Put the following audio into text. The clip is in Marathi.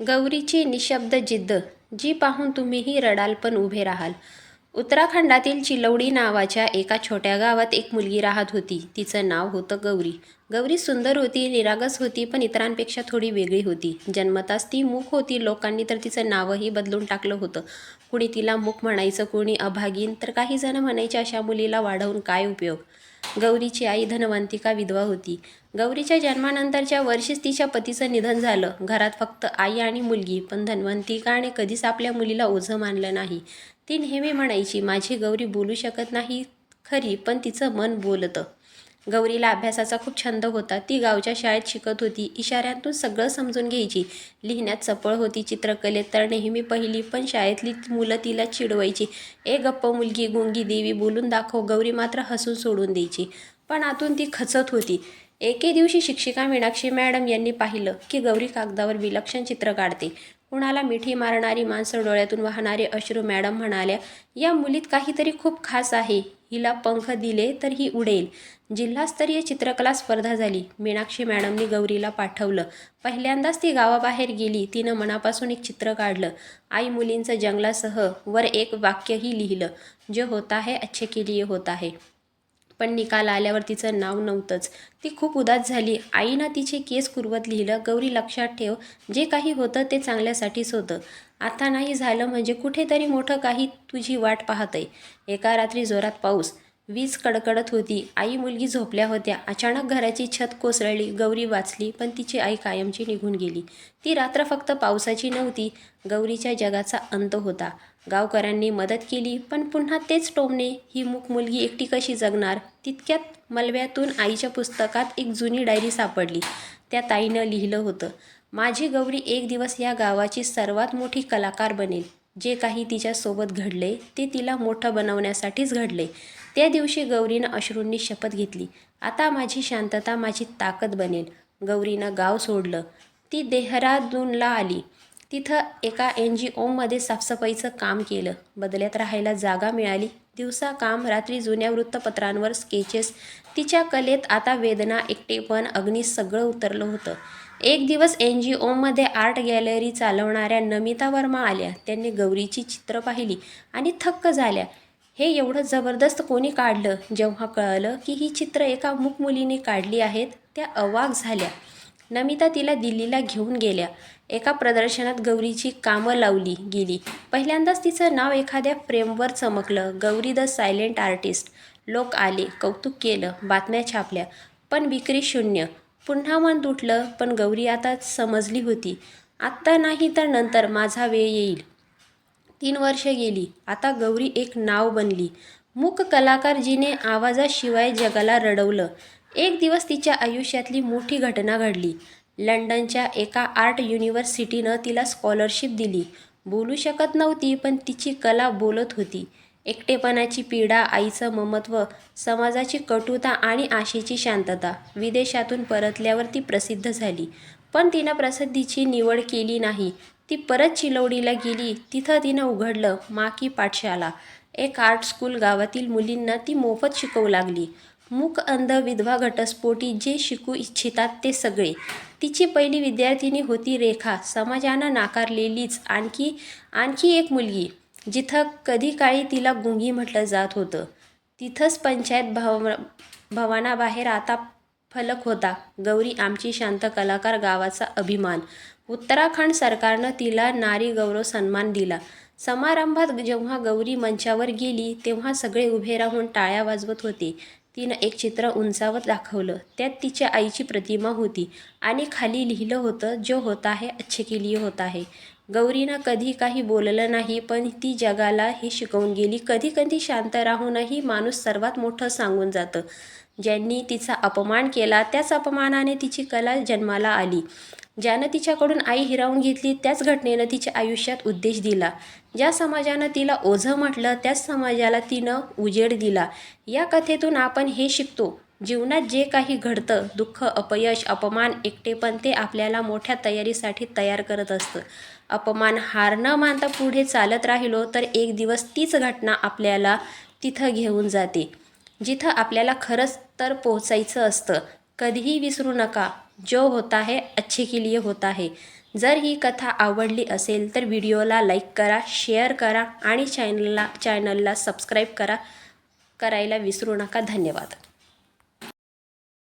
गौरीची निशब्द जिद्द जी पाहून तुम्हीही रडाल पण उभे राहाल. उत्तराखंडातील चिलवडी नावाच्या एका छोट्या गावात एक मुलगी राहत होती. तिचं नाव होतं गौरी. गौरी सुंदर होती निरागस होती पण इतरांपेक्षा थोडी वेगळी होती. जन्मताच ती मूक होती लोकांनी तर तिचं नावही बदलून टाकलं होतं. कुणी तिला मूक म्हणायचं कुणी अभागीन तर काही जण म्हणायचे अशा मुलीला वाढवून काय उपयोग? गौरीची आई धनवंतिका विधवा होती. गौरीच्या जन्मानंतरच्या वर्षीच तिच्या पतीचं निधन झालं. घरात फक्त आई आणि मुलगी पण धन्वंतिकाने कधीच आपल्या मुलीला ओझं मानलं नाही. ती नेहमी म्हणायची माझी गौरी बोलू शकत नाही खरी पण तिचं मन बोलतं. गौरीला अभ्यासाचा खूप छंद होता. ती गावच्या शाळेत शिकत होती. इशाऱ्यांतून सगळं समजून घ्यायची. लिहिण्यात चपळ होती. चित्रकलेत तर नेहमी पहिली पण शाळेतली मुलं तिला चिडवायची. ए गप्प मुलगी गुंगी देवी बोलून दाखव गौरी मात्र हसून सोडून द्यायची. पण आतून ती खचत होती. एके दिवशी शिक्षिका मीनाक्षी मॅडम यांनी पाहिलं की गौरी कागदावर विलक्षण चित्र काढते. कुणाला मिठी मारणारी माणसं डोळ्यातून वाहणारे अश्रू मॅडम म्हणाल्या या मुलीत काहीतरी खूप खास आहे. हिला पंख दिले तर ही उडेल. जिल्हास्तरीय चित्रकला स्पर्धा झाली. मीनाक्षी मॅडमनी गौरीला पाठवलं. पहिल्यांदाच ती गावाबाहेर गेली. तिनं मनापासून एक चित्र काढलं. आई मुलींचं जंगलासह वर एक वाक्यही लिहिलं. जे होता है अच्छे के लिए होता है. पण निकाल आल्यावर तिचं नाव नव्हतंच. ती खूप उदास झाली. आईनं तिचे केस कुरवत लिहिलं गौरी लक्षात ठेव. जे काही होतं ते चांगल्यासाठीच होतं. आता नाही झालं म्हणजे कुठेतरी मोठं काही तुझी वाट पाहतंय. एका रात्री जोरात पाऊस. वीज कडकडत होती. आई मुलगी झोपल्या होत्या. अचानक घराची छत कोसळली. गौरी वाचली पण तिची आई कायमची निघून गेली. ती रात्र फक्त पावसाची नव्हती. गौरीच्या जगाचा अंत होता. गावकऱ्यांनी मदत केली पण पुन्हा तेच टोमणे ही मूक मुलगी एकटी कशी जगणार? तितक्यात मलब्यातून आईच्या पुस्तकात एक जुनी डायरी सापडली. त्या ताईनं लिहिलं होतं माझी गौरी एक दिवस या गावाची सर्वात मोठी कलाकार बनेल. जे काही तिच्यासोबत घडले ते तिला मोठं बनवण्यासाठीच घडले. त्या दिवशी गौरीनं अश्रूंनी शपथ घेतली. आता माझी शांतता माझी ताकद बनेल. गौरीनं गाव सोडलं. ती देहरादूनला आली. तिथं एका एन जी ओमध्ये साफसफाईचं काम केलं. बदल्यात राहायला जागा मिळाली. दिवसा काम रात्री जुन्या वृत्तपत्रांवर स्केचेस तिच्या कलेत आता वेदना एकटेपण अग्नी सगळं उतरलं होतं. एक दिवस एन जी ओमध्ये आर्ट गॅलरी चालवणाऱ्या नमिता वर्मा आल्या. त्यांनी गौरीची चित्र पाहिली आणि थक्क झाल्या. हे एवढं जबरदस्त कोणी काढलं? जेव्हा कळलं की ही चित्र एका मूक मुलीने काढली आहेत त्या अवाक झाल्या. नमिता तिला दिल्लीला घेऊन गेल्या. एका प्रदर्शनात गौरीची कामं लावली गेली. पहिल्यांदाच तिचं नाव एखाद्या फ्रेमवर चमकलं. Gauri the silent artist. लोक आले कौतुक केलं बातम्या छापल्या. पण विक्री शून्य. पुन्हा मन तुटलं पण गौरी आता समजली होती. आत्ता नाही तर नंतर माझा वेळ येईल. तीन वर्ष गेली. आता गौरी एक नाव बनली. मूक कलाकार जिने आवाजाशिवाय जगाला रडवलं. एक दिवस तिच्या आयुष्यातली मोठी घटना घडली. लंडनच्या एका आर्ट युनिव्हर्सिटीनं तिला स्कॉलरशिप दिली. बोलू शकत नव्हती पण तिची कला बोलत होती. एकटेपणाची पीडा आईचं ममत्व समाजाची कटुता आणि आशेची शांतता विदेशातून परतल्यावर ती प्रसिद्ध झाली. पण तिनं प्रसिद्धीची निवड केली नाही. ती परत चिलवडीला गेली. तिथं तिनं उघडलं माकी पाठशाला. एक आर्ट स्कूल गावातील मुलींना ती मोफत शिकवू लागली. मूक अंध विधवा घटस्फोटी जे शिकू इच्छितात ते सगळे. तिची पहिली विद्यार्थिनी होती रेखा. समाजानं नाकारलेलीच आणखी आणखी एक मुलगी जिथं कधी काळी तिला गुंगी म्हटलं जात होतं. तिथंच पंचायत भव भवनाबाहेर आता फलक होता. गौरी आमची शांत कलाकार गावाचा अभिमान. उत्तराखंड सरकारनं तिला नारी गौरव सन्मान दिला. समारंभात जेव्हा गौरी मंचावर गेली तेव्हा सगळे उभे राहून टाळ्या वाजवत होते. तिनं एक चित्र उंचावत दाखवलं. त्यात तिच्या आईची प्रतिमा होती आणि खाली लिहिलं होतं जो होता है अच्छे के लिए होता है. गौरीनं कधी काही बोललं नाही पण ती जगाला हे शिकवून गेली. कधी कधी शांत राहूनही माणूस सर्वात मोठं सांगून जातं. ज्यांनी तिचा अपमान केला त्याच अपमानाने तिची कला जन्माला आली. ज्यानं तिच्याकडून आई हिरावून घेतली त्याच घटनेनं तिच्या आयुष्यात उद्देश दिला. ज्या समाजानं तिला ओझं म्हटलं त्याच समाजाला तिनं उजेड दिला. या कथेतून आपण हे शिकतो जीवनात जे काही घडतं दुःख अपयश अपमान एकटेपण ते आपल्याला मोठ्या तयारीसाठी तयार करत असतं. अपमान हार न मानता पुढे चालत राहिलो तर एक दिवस तीच घटना आपल्याला तिथं घेऊन जाते. जिथं आपल्याला खरंच तर पोचायचं असतं. कधीही विसरू नका. जो होता है अच्छे के लिए होता है। जर ही कथा आवडली असेल तर व्हिडिओला लाईक करा शेअर करा आणि चॅनलला चॅनलला सबस्क्राईब करा. करायला विसरू नका. धन्यवाद.